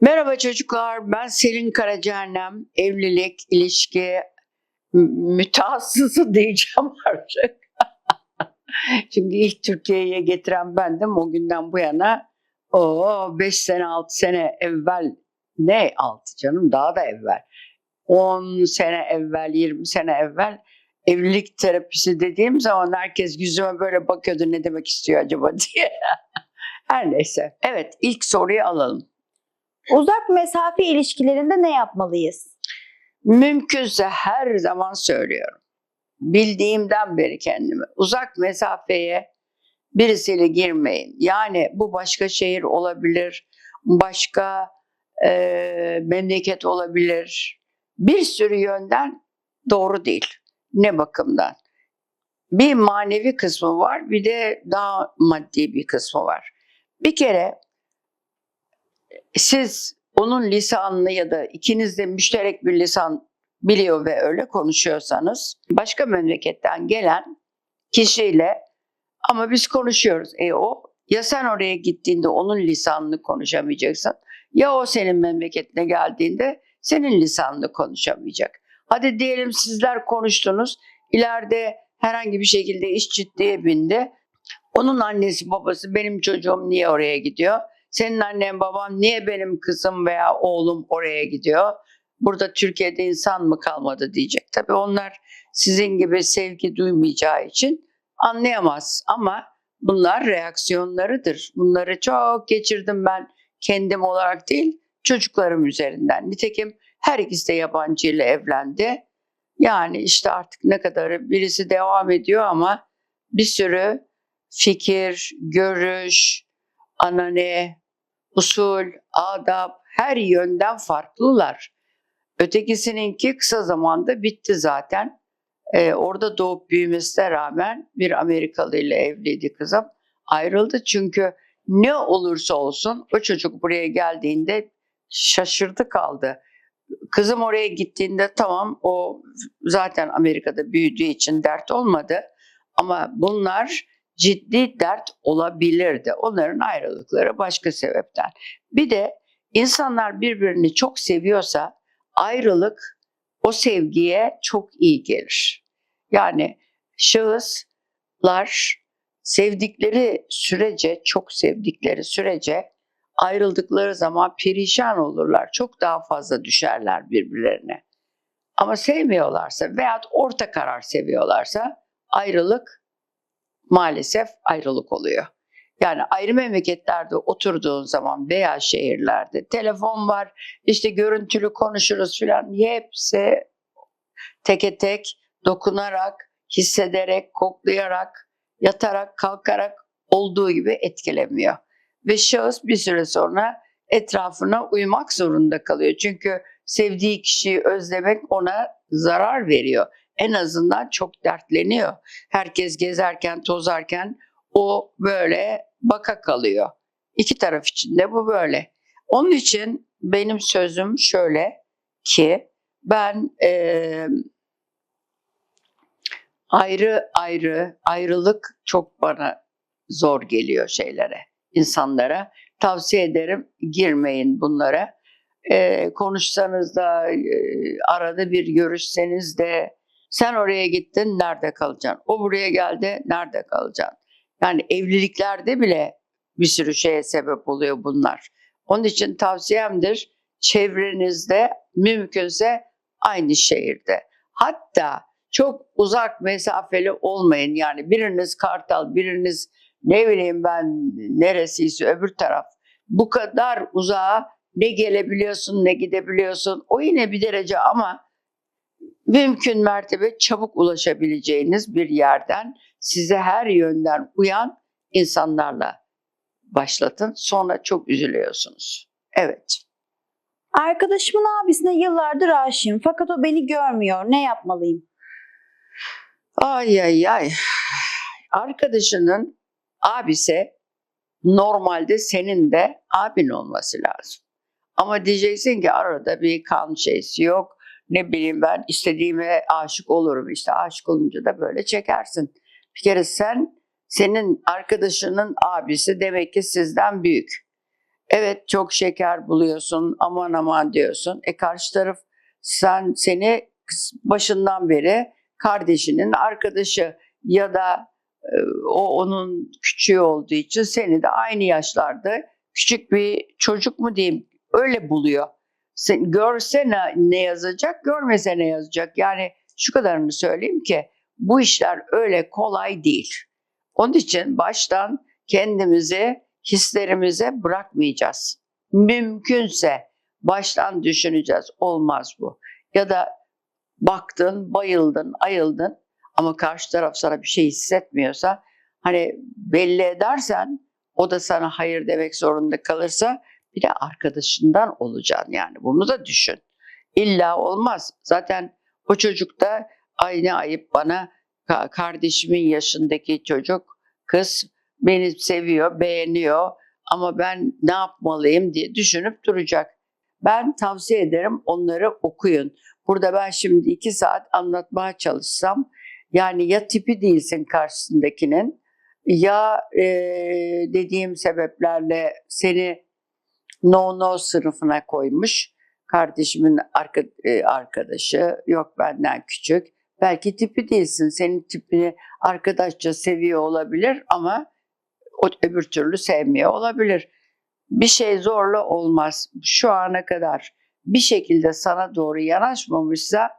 Merhaba çocuklar, ben Selin Karacaannem. Evlilik, ilişki, mü- mütehassısı diyeceğim artık. Çünkü ilk Türkiye'ye getiren bendim. O günden bu yana o 5 sene 6 sene evvel ne 6 canım daha da evvel 10 sene evvel 20 sene evvel evlilik terapisi dediğim zaman herkes yüzüme böyle bakıyordu ne demek istiyor acaba diye. Her neyse. Evet ilk soruyu alalım. Uzak mesafe ilişkilerinde ne yapmalıyız? Mümkünse her zaman söylüyorum. Bildiğimden beri kendimi. Uzak mesafeye birisiyle girmeyin. Yani bu başka şehir olabilir, başka e, memleket olabilir. Bir sürü yönden doğru değil. Ne bakımdan? Bir manevi kısmı var, bir de daha maddi bir kısmı var. Bir kere siz onun lisanını ya da ikiniz de müşterek bir lisan biliyor ve öyle konuşuyorsanız başka memleketten gelen kişiyle ama biz konuşuyoruz. E o ya sen oraya gittiğinde onun lisanını konuşamayacaksın ya o senin memleketine geldiğinde senin lisanını konuşamayacak. Hadi diyelim sizler konuştunuz. ileride herhangi bir şekilde iş ciddiye bindi. Onun annesi babası benim çocuğum niye oraya gidiyor? Senin annen baban niye benim kızım veya oğlum oraya gidiyor? Burada Türkiye'de insan mı kalmadı diyecek. Tabii onlar sizin gibi sevgi duymayacağı için anlayamaz. Ama bunlar reaksiyonlarıdır. Bunları çok geçirdim ben kendim olarak değil çocuklarım üzerinden. Nitekim her ikisi de yabancı ile evlendi. Yani işte artık ne kadarı birisi devam ediyor ama bir sürü fikir, görüş, anane, usul, adab her yönden farklılar. Ötekisininki kısa zamanda bitti zaten. Ee, orada doğup büyümesine rağmen bir Amerikalı ile evliydi kızım. Ayrıldı çünkü ne olursa olsun o çocuk buraya geldiğinde şaşırdı kaldı. Kızım oraya gittiğinde tamam o zaten Amerika'da büyüdüğü için dert olmadı. Ama bunlar ciddi dert olabilirdi. Onların ayrılıkları başka sebepten. Bir de insanlar birbirini çok seviyorsa ayrılık o sevgiye çok iyi gelir. Yani şahıslar sevdikleri sürece, çok sevdikleri sürece ayrıldıkları zaman perişan olurlar. Çok daha fazla düşerler birbirlerine. Ama sevmiyorlarsa veya orta karar seviyorlarsa ayrılık maalesef ayrılık oluyor. Yani ayrı memleketlerde oturduğun zaman veya şehirlerde telefon var, işte görüntülü konuşuruz filan hepsi teke tek dokunarak, hissederek, koklayarak, yatarak, kalkarak olduğu gibi etkilemiyor. Ve şahıs bir süre sonra etrafına uymak zorunda kalıyor. Çünkü sevdiği kişiyi özlemek ona zarar veriyor. En azından çok dertleniyor. Herkes gezerken, tozarken o böyle baka kalıyor. İki taraf için de bu böyle. Onun için benim sözüm şöyle ki ben eee, ayrı ayrı ayrılık çok bana zor geliyor şeylere, insanlara. Tavsiye ederim girmeyin bunlara. Eee, konuşsanız da eee, arada bir görüşseniz de sen oraya gittin nerede kalacaksın? O buraya geldi nerede kalacaksın? Yani evliliklerde bile bir sürü şeye sebep oluyor bunlar. Onun için tavsiyemdir çevrenizde mümkünse aynı şehirde. Hatta çok uzak mesafeli olmayın. Yani biriniz Kartal, biriniz ne bileyim ben neresiyse öbür taraf. Bu kadar uzağa ne gelebiliyorsun ne gidebiliyorsun. O yine bir derece ama mümkün mertebe çabuk ulaşabileceğiniz bir yerden size her yönden uyan insanlarla başlatın. Sonra çok üzülüyorsunuz. Evet. Arkadaşımın abisine yıllardır aşığım fakat o beni görmüyor. Ne yapmalıyım? Ay ay ay. Arkadaşının abisi normalde senin de abin olması lazım. Ama diyeceksin ki arada bir kan şeysi yok. Ne bileyim ben istediğime aşık olurum işte. Aşık olunca da böyle çekersin. Bir kere sen senin arkadaşının abisi demek ki sizden büyük. Evet çok şeker buluyorsun aman aman diyorsun. E karşı taraf sen seni başından beri kardeşinin arkadaşı ya da e, o onun küçüğü olduğu için seni de aynı yaşlarda küçük bir çocuk mu diyeyim öyle buluyor. Sen, görse ne, ne yazacak görmese ne yazacak yani şu kadarını söyleyeyim ki bu işler öyle kolay değil. Onun için baştan kendimizi hislerimize bırakmayacağız. Mümkünse baştan düşüneceğiz. Olmaz bu. Ya da baktın, bayıldın, ayıldın ama karşı taraf sana bir şey hissetmiyorsa hani belli edersen o da sana hayır demek zorunda kalırsa bir de arkadaşından olacaksın yani. Bunu da düşün. İlla olmaz. Zaten o çocuk da aynı ayıp bana ka- kardeşimin yaşındaki çocuk kız beni seviyor, beğeniyor ama ben ne yapmalıyım diye düşünüp duracak. Ben tavsiye ederim onları okuyun. Burada ben şimdi iki saat anlatmaya çalışsam yani ya tipi değilsin karşısındakinin ya e, dediğim sebeplerle seni no no sınıfına koymuş. Kardeşimin arka, e, arkadaşı yok benden küçük. Belki tipi değilsin. Senin tipini arkadaşça seviyor olabilir ama o öbür türlü sevmiyor olabilir. Bir şey zorla olmaz. Şu ana kadar bir şekilde sana doğru yanaşmamışsa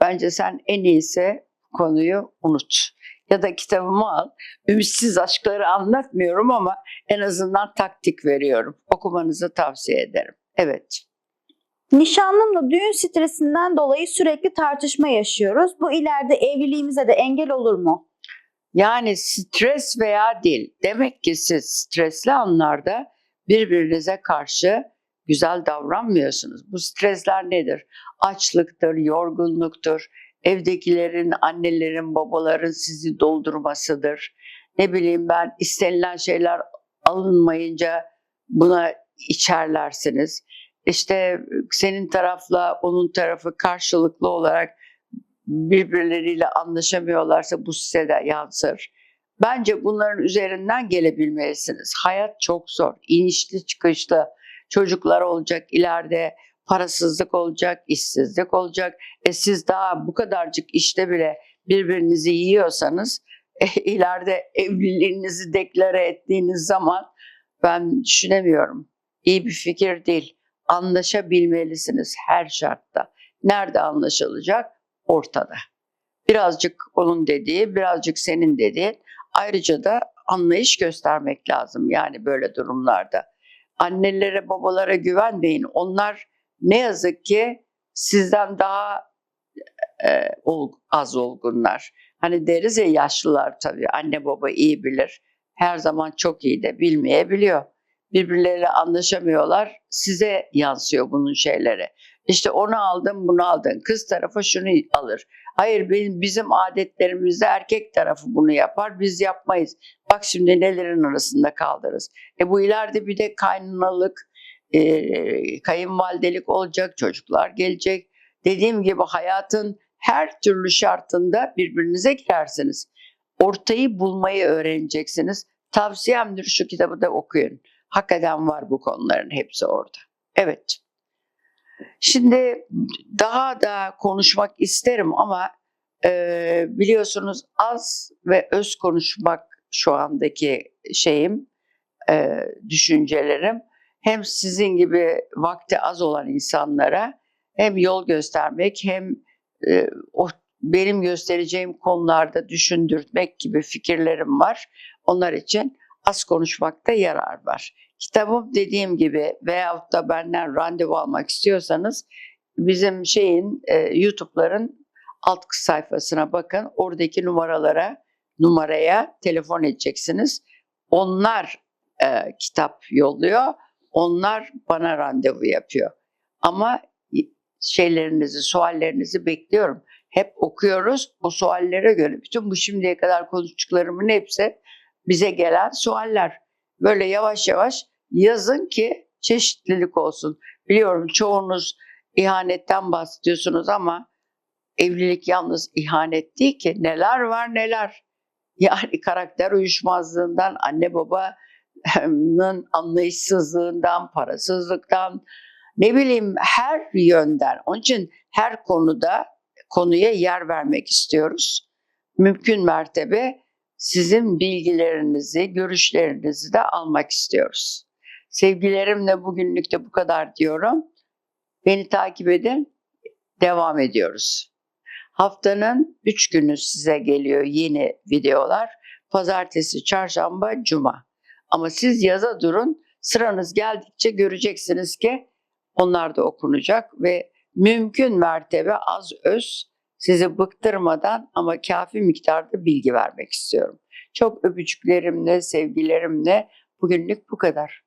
bence sen en iyisi konuyu unut. Ya da kitabımı al. Ümitsiz aşkları anlatmıyorum ama en azından taktik veriyorum. Okumanızı tavsiye ederim. Evet. Nişanlımla düğün stresinden dolayı sürekli tartışma yaşıyoruz. Bu ileride evliliğimize de engel olur mu? Yani stres veya değil. Demek ki siz stresli anlarda birbirinize karşı güzel davranmıyorsunuz. Bu stresler nedir? Açlıktır, yorgunluktur, evdekilerin, annelerin, babaların sizi doldurmasıdır. Ne bileyim ben istenilen şeyler alınmayınca buna içerlersiniz. İşte senin tarafla onun tarafı karşılıklı olarak birbirleriyle anlaşamıyorlarsa bu size de yansır. Bence bunların üzerinden gelebilmelisiniz. Hayat çok zor, inişli çıkışlı. Çocuklar olacak ileride, parasızlık olacak, işsizlik olacak. E siz daha bu kadarcık işte bile birbirinizi yiyorsanız e, ileride evliliğinizi deklare ettiğiniz zaman ben düşünemiyorum. İyi bir fikir değil. Anlaşabilmelisiniz her şartta. Nerede anlaşılacak? Ortada. Birazcık onun dediği, birazcık senin dediğin. Ayrıca da anlayış göstermek lazım yani böyle durumlarda. Annelere, babalara güvenmeyin. Onlar ne yazık ki sizden daha e, az olgunlar. Hani deriz ya yaşlılar tabii anne baba iyi bilir. Her zaman çok iyi de bilmeyebiliyor. Birbirleriyle anlaşamıyorlar. Size yansıyor bunun şeyleri. İşte onu aldın bunu aldın. Kız tarafı şunu alır. Hayır bizim adetlerimizde erkek tarafı bunu yapar. Biz yapmayız. Bak şimdi nelerin arasında kaldırırız. E bu ileride bir de kaynanalık, e, kayınvalidelik olacak. Çocuklar gelecek. Dediğim gibi hayatın her türlü şartında birbirinize girersiniz. Ortayı bulmayı öğreneceksiniz. Tavsiyemdir şu kitabı da okuyun. Hakikaten var bu konuların hepsi orada. Evet. Şimdi daha da konuşmak isterim ama e, biliyorsunuz az ve öz konuşmak şu andaki şeyim, e, düşüncelerim. Hem sizin gibi vakti az olan insanlara hem yol göstermek hem e, o benim göstereceğim konularda düşündürtmek gibi fikirlerim var. Onlar için az konuşmakta yarar var. Kitabım dediğim gibi veyahut da benden randevu almak istiyorsanız bizim şeyin e, YouTube'ların alt sayfasına bakın. Oradaki numaralara numaraya telefon edeceksiniz. Onlar e, kitap yolluyor. Onlar bana randevu yapıyor. Ama şeylerinizi, suallerinizi bekliyorum. Hep okuyoruz. O suallere göre bütün bu şimdiye kadar konuştuklarımın hepsi bize gelen sualler. Böyle yavaş yavaş yazın ki çeşitlilik olsun. Biliyorum çoğunuz ihanetten bahsediyorsunuz ama evlilik yalnız ihanet değil ki. Neler var neler. Yani karakter uyuşmazlığından anne baba anlayışsızlığından, parasızlıktan, ne bileyim her yönden. Onun için her konuda konuya yer vermek istiyoruz. Mümkün mertebe sizin bilgilerinizi, görüşlerinizi de almak istiyoruz. Sevgilerimle bugünlük de bu kadar diyorum. Beni takip edin. Devam ediyoruz. Haftanın 3 günü size geliyor yeni videolar. Pazartesi, çarşamba, cuma. Ama siz yaza durun. Sıranız geldikçe göreceksiniz ki onlar da okunacak ve mümkün mertebe az öz sizi bıktırmadan ama kafi miktarda bilgi vermek istiyorum. Çok öpücüklerimle, sevgilerimle bugünlük bu kadar.